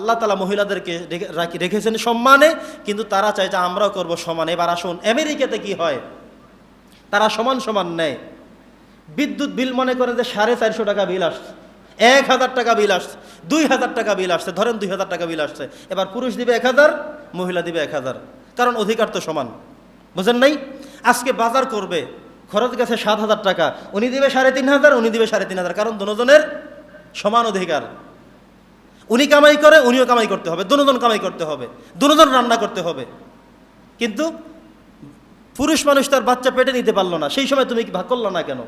আল্লাহ তালা মহিলাদেরকে রেখেছেন সম্মানে, কিন্তু তারা চায় যে আমরাও করব সমান। এবার আসুন, আমেরিকাতে কি হয়? তারা সমান সমান নেয়। বিদ্যুৎ বিল মনে করে যে সাড়ে চারশো টাকা বিল আসছে, এক হাজার টাকা বিল আসছে, দুই হাজার টাকা বিল আসছে, ধরেন দুই হাজার টাকা বিল আসছে। এবার পুরুষ দিবে এক হাজার, মহিলা দিবে এক হাজার। কারণ অধিকার তো সমান। বুঝেন নাই? আজকে বাজার করবে, খরচ গেছে সাত হাজার টাকা, উনি দিবে সাড়ে তিন হাজার, উনি দিবে সাড়ে তিন হাজার, কারণ দুজনের সমান অধিকার। উনি কামাই করে, উনিও কামাই করতে হবে। দুজন কামাই করতে হবে। দুজন রান্না করতে হবে। কিন্তু পুরুষ মানুষ তার বাচ্চা পেটে নিতে পারল না। সেই সময় তুমি কি ভাগ করল না কেন?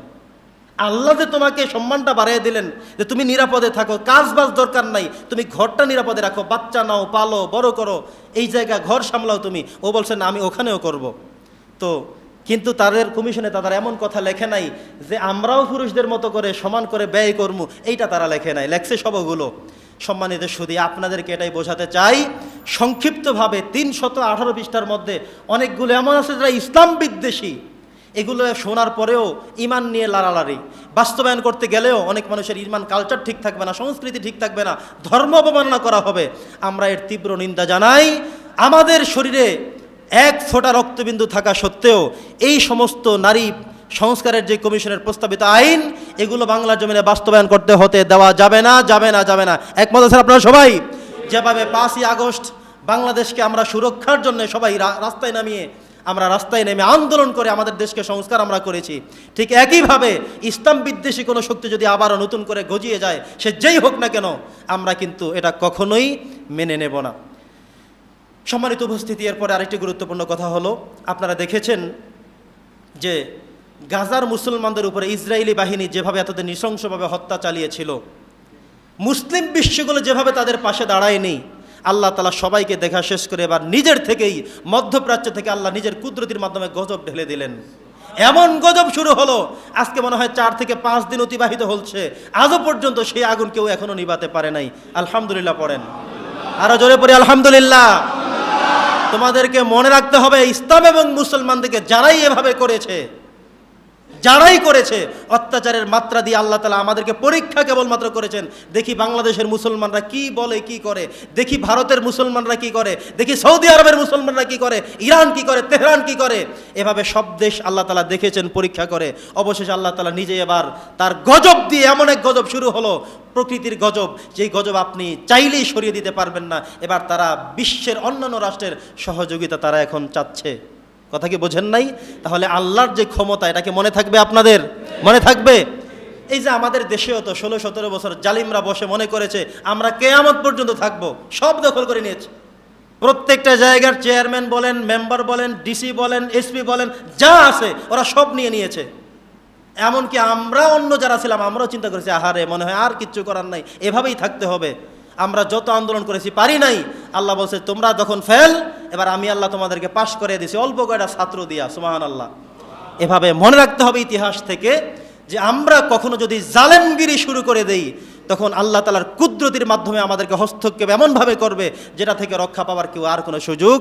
আল্লাহ যে তোমাকে সম্মানটা বাড়িয়ে দিলেন যে তুমি নিরাপদে থাকো, কাজ বাজ দরকার নাই, তুমি ঘরটা নিরাপদে রাখো, বাচ্চা নাও, পালো, বড় করো, এই জায়গা ঘর সামলাও তুমি। ও বলছে, না, আমি ওখানেও করব। তো কিন্তু তাদের কমিশনে তারা এমন কথা লেখে নাই যে, আমরাও পুরুষদের মতো করে সমান করে ব্যয় করব এইটা তারা লেখে নাই। লেখছে সবগুলো। সম্মানিত শুধু আপনাদেরকে এটাই বোঝাতে চাই, সংক্ষিপ্তভাবে তিন শত আঠারো পৃষ্ঠার মধ্যে অনেকগুলো এমন আছে যারা ইসলাম বিদ্বেষী। এগুলো শোনার পরেও ইমান নিয়ে লাড়ালাড়ি। বাস্তবায়ন করতে গেলেও অনেক মানুষের ইমান কালচার ঠিক থাকবে না, সংস্কৃতি ঠিক থাকবে না, ধর্ম অবমাননা করা হবে। আমরা এর তীব্র নিন্দা জানাই, আমাদের শরীরে এক ফোঁটা রক্তবিন্দু থাকা সত্ত্বেও এই সমস্ত নারী সংস্কারের যে কমিশনের প্রস্তাবিত আইন এগুলো বাংলার জমিনে বাস্তবায়ন করতে হতে দেওয়া যাবে না যাবে না যাবে না। একমত আছেন আপনারা সবাই? যেভাবে পাঁচই আগস্ট বাংলাদেশকে আমরা সুরক্ষার জন্য সবাই রাস্তায় নামিয়ে, আমরা রাস্তায় নেমে আন্দোলন করে আমাদের দেশকে সংস্কার আমরা করেছি, ঠিক একইভাবে ইসলাম বিদ্বেষী কোনো শক্তি যদি আবারও নতুন করে গজিয়ে যায়, সে যেই হোক না কেন, আমরা কিন্তু এটা কখনোই মেনে নেব না। সম্মানিত উপস্থিতি, এরপরে আরেকটি গুরুত্বপূর্ণ কথা হলো, আপনারা দেখেছেন যে গাজার মুসলমানদের উপরে ইসরায়েলি বাহিনী যেভাবে এতদিন নৃশংসভাবে হত্যা চালিয়েছিল, মুসলিম বিশ্বগুলো যেভাবে তাদের পাশে দাঁড়ায়নি, আল্লাহ তালা সবাইকে দেখা শেষ করে এবার নিজের থেকেই মধ্যপ্রাচ্য থেকে আল্লাহ নিজের কুদরতির মাধ্যমে গজব ঢেলে দিলেন। এমন গজব শুরু হলো, আজকে মনে হয় চার থেকে পাঁচ দিন অতিবাহিত হচ্ছে, আজও পর্যন্ত সেই আগুন কেউ এখনও নিবাতে পারে নাই। আলহামদুলিল্লাহ পড়েন। আরও জোরে পড়ি, আলহামদুলিল্লাহ। তোমাদেরকে মনে রাখতে হবে, ইসলাম এবং মুসলমানদেরকে যারাই এভাবে করেছে যারাই করেছে, অত্যাচারের মাত্রা দিয়ে আল্লাহ তালা আমাদেরকে পরীক্ষা কেবলমাত্র করেছেন। দেখি বাংলাদেশের মুসলমানরা কি বলে, কি করে? দেখি ভারতের মুসলমানরা কি করে? দেখি সৌদি আরবের মুসলমানরা কি করে? ইরান কি করে? তেহরান কি করে? এভাবে সব দেশ আল্লাহ তালা দেখেছেন, পরীক্ষা করে। অবশেষে আল্লাহ তালা নিজে এবার তার গজব দিয়ে এমন এক গজব শুরু হলো, প্রকৃতির গজব। যেই গজব আপনি চাইলেই সরিয়ে দিতে পারবেন না। এবার তারা বিশ্বের অন্যান্য রাষ্ট্রের সহযোগিতা তারা এখন চাচ্ছে। কথা কি বোঝেন নাই? তাহলে আল্লাহর যে ক্ষমতা এটাকে মনে থাকবে আপনাদের? মনে থাকবে? এই যে আমাদের দেশেও তো ষোলো সতেরো বছর জালিমরা বসে মনে করেছে, আমরা কেয়ামত পর্যন্ত থাকব, সব দখল করে নিয়েছে। প্রত্যেকটা জায়গার চেয়ারম্যান বলেন, মেম্বার বলেন, ডিসি বলেন, এসপি বলেন, যা আছে ওরা সব নিয়ে নিয়েছে। এমনকি আমরা অন্য যারা ছিলাম, আমরাও চিন্তা করেছি, আহারে, মনে হয় আর কিচ্ছু করার নাই। এভাবেই থাকতে হবে। আমরা যত আন্দোলন করেছি পারি নাই, আল্লাহ বলছে, তোমরা যখন ফেল, এবার আমি আল্লাহ তোমাদেরকে পাশ করে দিছি। অল্প কয়টা ছাত্র দিয়া সুমাহান আল্লাহ এভাবে মনে রাখতে হবে ইতিহাস থেকে যে আমরা কখনো যদি জালেমগিরি শুরু করে দেই, তখন আল্লাহ তালার কুদরতির মাধ্যমে আমাদেরকে হস্তক্ষেপ এমনভাবে করবে, যেটা থেকে রক্ষা পাওয়ার কেউ আর কোনো সুযোগ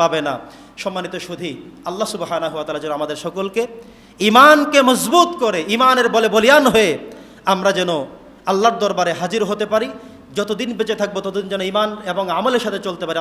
পাবে না। সম্মানিত সুধী, আল্লাহ সুবাহানা হুয়া তালা যেন আমাদের সকলকে ইমানকে মজবুত করে ইমানের বলে বলিয়ান হয়ে আমরা যেন আল্লাহর দরবারে হাজির হতে পারি। যতদিন বেঁচে থাকব ততদিন যেন ইমান এবং আমলের সাথে চলতে পারি